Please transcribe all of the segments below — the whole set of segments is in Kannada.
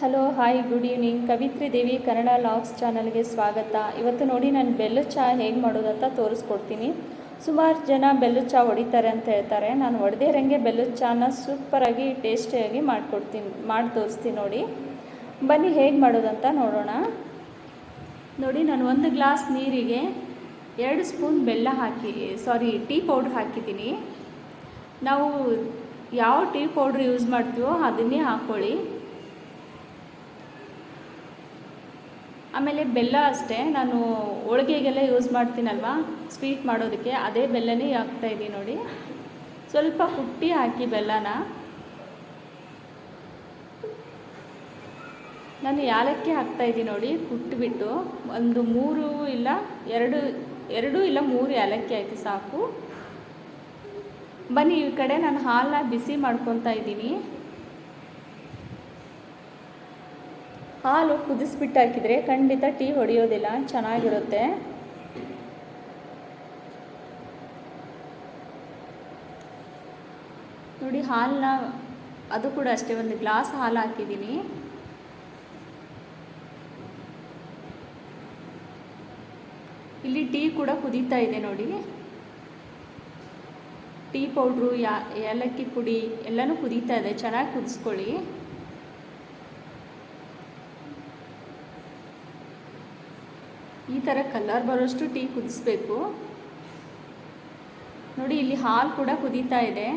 Hello, hi, good evening. Kavithri Devi, Kannada vlogs ಚಾನಲ್ಗೆ ಸ್ವಾಗತ. ಇವತ್ತು ನೋಡಿ ನಾನು ಬೆಲ್ಲದ ಚಹಾ ಹೇಗೆ ಮಾಡೋದಂತ ತೋರಿಸ್ಕೊಡ್ತೀನಿ. ಸುಮಾರು ಜನ ಬೆಲ್ಲದ ಚಹಾ ಹೊಡಿತಾರೆ ಅಂತ ಹೇಳ್ತಾರೆ. ನಾನು ಹೊಡೆದೇ ಇರಂಗೆ ಬೆಲ್ಲದ ಚಹಾನ ಸೂಪರಾಗಿ ಟೇಸ್ಟಿಯಾಗಿ ಮಾಡಿಕೊಡ್ತೀನಿ, ಮಾಡಿ ತೋರಿಸ್ತೀನಿ ನೋಡಿ. ಬನ್ನಿ, ಹೇಗೆ ಮಾಡೋದಂತ ನೋಡೋಣ. ನೋಡಿ, ನಾನು ಒಂದು ಗ್ಲಾಸ್ ನೀರಿಗೆ ಎರಡು ಸ್ಪೂನ್ ಬೆಲ್ಲ ಹಾಕಿ ಸಾರಿ ಟೀ ಪೌಡ್ರ್ ಹಾಕಿದ್ದೀನಿ. ನಾವು ಯಾವ ಟೀ ಪೌಡ್ರ್ ಯೂಸ್ ಮಾಡ್ತೀವೋ ಅದನ್ನೇ ಹಾಕ್ಕೊಳ್ಳಿ ಆಮೇಲೆ ಬೆಲ್ಲ ಅಷ್ಟೇ. ನಾನು ಹೋಳಿಗೆಗೆಲ್ಲ ಯೂಸ್ ಮಾಡ್ತೀನಲ್ವಾ? ಸ್ವೀಟ್ ಮಾಡೋದಕ್ಕೆ. ಅದೇ ಬೆಲ್ಲನೇ ಹಾಕ್ತಾಯಿದ್ದೀನಿ ನೋಡಿ. ಸ್ವಲ್ಪ ಕುಟ್ಟಿ ಹಾಕಿ ಬೆಲ್ಲನ. ನಾನು ಯಾಲಕ್ಕಿ ಹಾಕ್ತಾಯಿದ್ದೀನಿ ನೋಡಿ, ಕುಟ್ಬಿಟ್ಟು. ಒಂದು ಮೂರು ಇಲ್ಲ ಎರಡು ಎರಡು ಇಲ್ಲ ಮೂರು ಯಾಲಕ್ಕಿ ಹಾಕಿ ಸಾಕು. ಬನ್ನಿ, ಈ ಕಡೆ ನಾನು ಹಾಲನ್ನ ಬಿಸಿ ಮಾಡ್ಕೊತಾ ಇದ್ದೀನಿ. ಹಾಲು ಕುದಿಸ್ಬಿಟ್ಟು ಹಾಕಿದರೆ ಖಂಡಿತ ಟೀ ಹೊಡೆಯೋದಿಲ್ಲ, ಚೆನ್ನಾಗಿರುತ್ತೆ. ನೋಡಿ ಹಾಲನ್ನ ಅದು ಕೂಡ ಅಷ್ಟೇ, ಒಂದು ಗ್ಲಾಸ್ ಹಾಲು ಹಾಕಿದ್ದೀನಿ. ಇಲ್ಲಿ ಟೀ ಕೂಡ ಕುದೀತಾ ಇದೆ ನೋಡಿ. ಟೀ ಪೌಡ್ರು, ಯಾ, ಏಲಕ್ಕಿ ಪುಡಿ ಎಲ್ಲನೂ ಕುದೀತಾ ಇದೆ, ಚೆನ್ನಾಗಿ ಕುದಿಸ್ಕೊಳ್ಳಿ. ಈ ಥರ ಕಲರ್ ಬರೋಷ್ಟು ಟೀ ಕುದಿಸ್ಬೇಕು. ನೋಡಿ, ಇಲ್ಲಿ ಹಾಲು ಕೂಡ ಕುದೀತಾ ಇದೆ.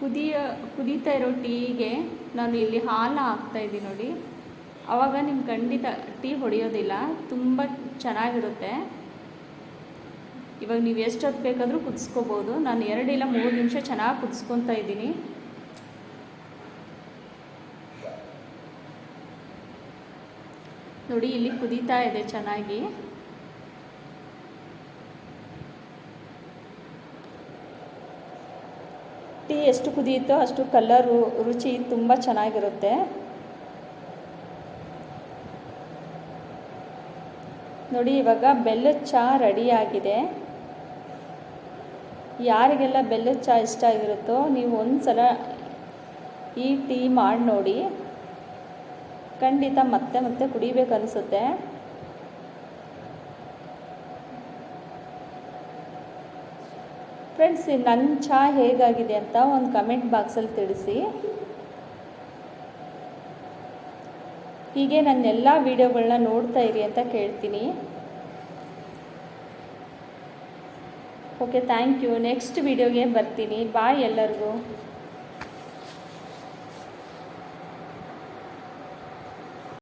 ಕುದಿಯ, ಕುದೀತಾ ಇರೋ ಟೀಗೆ ನಾನು ಇಲ್ಲಿ ಹಾಲು ಹಾಕ್ತಾ ಇದ್ದೀನಿ ನೋಡಿ. ಆವಾಗ ನಿಮ್ಗೆ ಖಂಡಿತ ಟೀ ಹೊಡೆಯೋದಿಲ್ಲ, ತುಂಬ ಚೆನ್ನಾಗಿರುತ್ತೆ. ಇವಾಗ ನೀವು ಎಷ್ಟು ಹೊತ್ತು ಬೇಕಾದರೂ ಕುದಿಸ್ಕೋಬೋದು. ನಾನು ಎರಡಿಲ್ಲ ಮೂರು ನಿಮಿಷ ಚೆನ್ನಾಗಿ ಕುದಿಸ್ಕೊತಾ ಇದ್ದೀನಿ. ನೋಡಿ, ಇಲ್ಲಿ ಕುದೀತಾ ಇದೆ ಚೆನ್ನಾಗಿ. ಟೀ ಎಷ್ಟು ಕುದಿಯುತ್ತೋ ಅಷ್ಟು ಕಲರು ರುಚಿ ತುಂಬ ಚೆನ್ನಾಗಿರುತ್ತೆ. ನೋಡಿ, ಇವಾಗ ಬೆಲ್ಲದ ಚಹಾ ರೆಡಿಯಾಗಿದೆ ಯಾರಿಗೆಲ್ಲ ಬೆಲ್ಲದ ಚಹಾ ಇಷ್ಟ ಆಗಿರುತ್ತೋ, ನೀವು ಒಂದು ಸಲ ಈ ಟೀ ಮಾಡಿ ನೋಡಿ. ಖಂಡಿತ ಮತ್ತೆ ಮತ್ತೆ ಕುಡಿಬೇಕು ಅನಿಸುತ್ತೆ. ಫ್ರೆಂಡ್ಸ್ ನನ್ನ ಚಹಾ ಹೇಗಾಗಿದೆ ಅಂತ ಒಂದು ಕಮೆಂಟ್ ಬಾಕ್ಸಲ್ಲಿ ತಿಳಿಸಿ. ಹೀಗೆ ನನ್ನ ಎಲ್ಲ ವೀಡಿಯೋಗಳನ್ನ ನೋಡ್ತಾ ಇರಿ ಅಂತ ಕೇಳ್ತೀನಿ. ಓಕೆ ಥ್ಯಾಂಕ್ ಯು ನೆಕ್ಸ್ಟ್ ವೀಡಿಯೋಗೆ ಬರ್ತೀನಿ. ಬಾಯ್ ಎಲ್ಲರಿಗೂ.